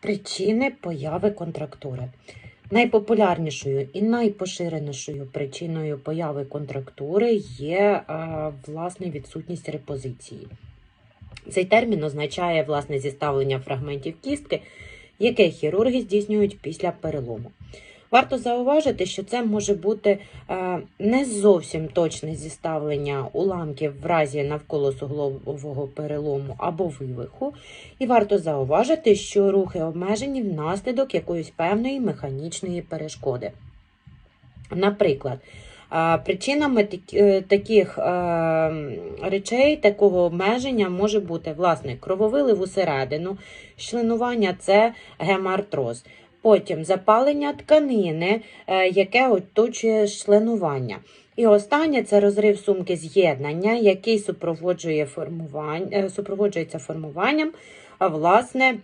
Причини появи контрактури. Найпопулярнішою і найпоширенішою причиною появи контрактури є е, власне відсутність репозиції. Цей термін означає власне зіставлення фрагментів кістки, яке хірурги здійснюють після перелому. Варто зауважити, що це може бути е, не зовсім точне зіставлення уламків в разі навколосуглобового перелому або вивиху, і варто зауважити, що рухи обмежені внаслідок якоїсь певної механічної перешкоди. Наприклад, причинами е, таких е, речей, такого обмеження може бути власне крововилив усередину, членування це гемартроз. Потім запалення тканини, е, яке оточує членування. І останнє це розрив сумки з'єднання, який супроводжує формувань, е, супроводжується формуванням власне